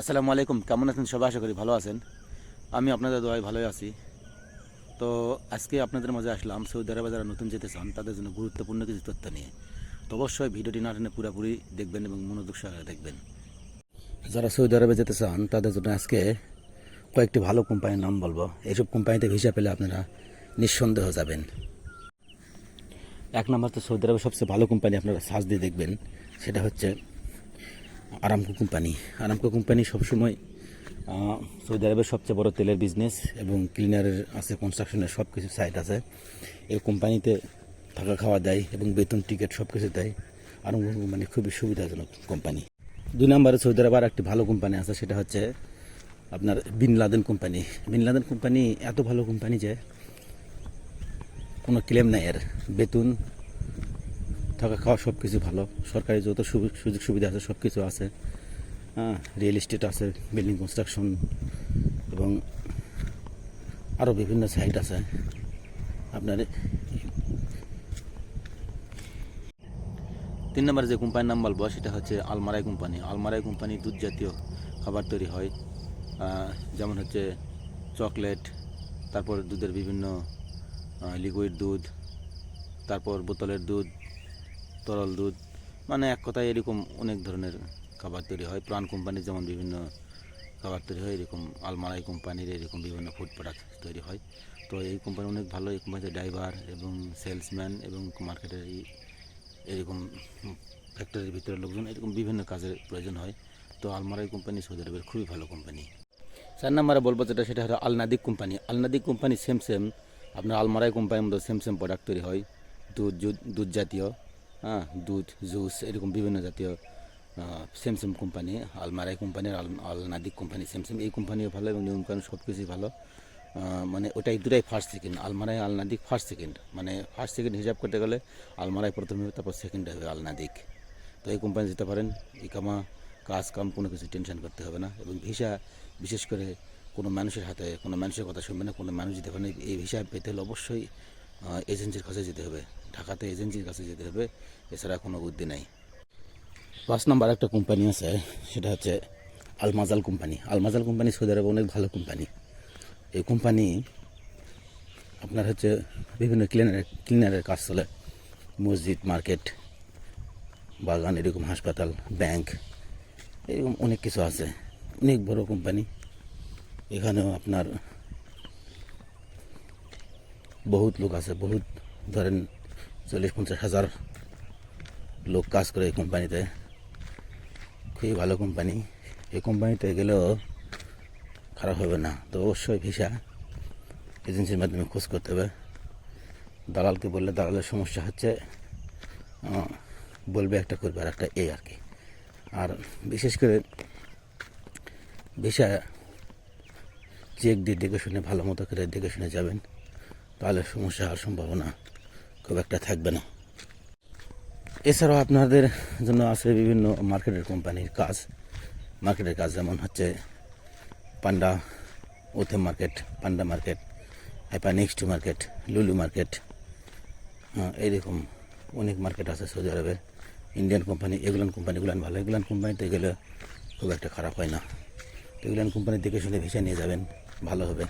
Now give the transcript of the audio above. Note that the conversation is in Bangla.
আসসালামু আলাইকুম, কেমন আছেন সবাই? আশা করি ভালো আছেন। আমি আপনাদের দোয়ায় ভালোই আছি। তো আজকে আপনাদের মাঝে আসলাম সৌদি আরবে যারা নতুন যেতে চান, তাদের জন্য গুরুত্বপূর্ণ কিছু তথ্য নিয়ে। তো অবশ্যই ভিডিওটি না টেনে পুরোপুরি দেখবেন এবং মনোযোগ সহকারে দেখবেন। যারা সৌদি আরবে যেতে চান, তাদের জন্য আজকে কয়েকটি ভালো কোম্পানির নাম বলব। এইসব কোম্পানিতে ভিসা পেলে আপনারা নিঃসন্দেহ যাবেন। এক নম্বর তো সৌদি আরবের সবচেয়ে ভালো কোম্পানি আপনারা সার্চ দিয়ে দেখবেন, সেটা হচ্ছে আরামকো কোম্পানি। আরামকো কোম্পানি সবসময় সৌদি আরবের সবচেয়ে বড় তেলের বিজনেস এবং ক্লিনারের আছে কনস্ট্রাকশনের সব কিছু সাইট আছে। এই কোম্পানিতে থাকা খাওয়া দেয় এবং বেতন টিকিট সব কিছু দেয়। আরামকো কোম্পানি খুবই সুবিধাজনক কোম্পানি। দুই নম্বরে সৌদি আরব আর একটি ভালো কোম্পানি আছে, সেটা হচ্ছে আপনার bin Laden company. Bin Laden company এত ভালো কোম্পানি যে কোনো ক্লেম নাই এর। বেতন থাকা খাওয়া সব কিছু ভালো। সরকারি যত সুযোগ সুবিধা আছে সব কিছু আছে। হ্যাঁ রিয়েল এস্টেট আছে, বিল্ডিং কনস্ট্রাকশন এবং আরও বিভিন্ন সাইট আছে। আপনার তিন নম্বরে যে কোম্পানির নাম বলব, সেটা হচ্ছে আলমারাই কোম্পানি আলমারাই কোম্পানি দুধ জাতীয় খাবার তৈরি হয়। যেমন হচ্ছে চকলেট, তারপর দুধের বিভিন্ন লিকুইড দুধ, তারপর বোতলের দুধ তরল দুধ মানে এক কথায় এরকম অনেক ধরনের খাবার তৈরি হয়। প্রাণ কোম্পানির যেমন বিভিন্ন খাবার তৈরি হয়, এরকম আলমারাই কোম্পানির এরকম বিভিন্ন ফুড প্রোডাক্ট তৈরি হয়। তো এই কোম্পানি অনেক ভালো, এই কোম্পানিতে ড্রাইভার এবং সেলসম্যান এবং মার্কেটের এই এরকম ফ্যাক্টরির ভিতরে লোকজন, এরকম বিভিন্ন কাজের প্রয়োজন হয়। তো আলমারাই কোম্পানি, সৌদি আরবের খুবই ভালো কোম্পানি। চার নম্বরে বলব যেটা, সেটা হলো Alnadec company. Alnadec company same same আপনার আলমারাই কোম্পানির মধ্যে সেম সেম প্রোডাক্ট তৈরি হয়, দুধ দুধ জাতীয় হ্যাঁ দুধ, জুস, এরকম বিভিন্ন জাতীয় সেম কোম্পানি আলমারাই কোম্পানির আল, আলনাদিক কোম্পানি সেম এই কোম্পানিও ভালো এবং নিয়ম কানুন সব কিছুই ভালো মানে ওটাই দুটাই first second Almarai, Alnadec first second মানে ফার্স্ট সেকেন্ড হিসাব করতে গেলে আলমারাই প্রথমে হবে তারপর সেকেন্ড হবে আলনাদিক। তো এই কোম্পানি যেতে পারেন, ইকামা, কাজ, কাম, কোনো কিছু টেনশন করতে হবে না এবং ভিসা, বিশেষ করে কোনো মানুষের হাতে, কোনো মানুষের কথা শুনবে না, কোনো মানুষ যেতে পারে না। এই ভিসা পেতে হলে অবশ্যই এজেন্সির কাছে যেতে হবে। ঢাকাতে এজেন্সির কাছে যেতে হবে, এছাড়া কোনো বুদ্ধি নাই। পাঁচ নাম্বার একটা কোম্পানি আছে, সেটা হচ্ছে Almajal company. Almajal company Saudi আরবে অনেক ভালো কোম্পানি। এই কোম্পানি আপনার হচ্ছে বিভিন্ন ক্লিনারের ক্লিনারের কাজ চলে। মসজিদ, মার্কেট, বাগান, এরকম হাসপাতাল ব্যাংক এরকম অনেক কিছু আছে। অনেক বড় কোম্পানি। এখানেও আপনার বহুত লোক আছে, বহুত ধরেন চল্লিশ পঞ্চাশ হাজার লোক কাজ করে এই কোম্পানিতে। খুবই ভালো কোম্পানি। এই কোম্পানিতে গেলেও খারাপ হবে না। তো অবশ্যই ভিসা এজেন্সির মাধ্যমে খোঁজ করতে হবে। দালালকে বললে দালালের সমস্যা হচ্ছে বলবে একটা করবে আর একটা এই আর কি। আর বিশেষ করে ভিসা চেক দিয়ে দেখে শুনে ভালো মতো করে দেখে শুনে যাবেন, তাহলে সমস্যা হওয়ার সম্ভাবনা খুব একটা থাকবে না। এছাড়াও আপনাদের জন্য আছে বিভিন্ন মার্কেটের কোম্পানির কাজ। মার্কেটের কাজ যেমন হচ্ছে Panda Othaim market Panda market hyper next market Lulu market এইরকম অনেক মার্কেট আছে সৌদি আরবের ইন্ডিয়ান কোম্পানি এগুলান কোম্পানিগুলান ভালো এগুলান কোম্পানিতে গেলে খুব একটা খারাপ হয় না। তো এগুলান কোম্পানি দেখে শুনে ভিসা নিয়ে যাবেন, ভালো হবে।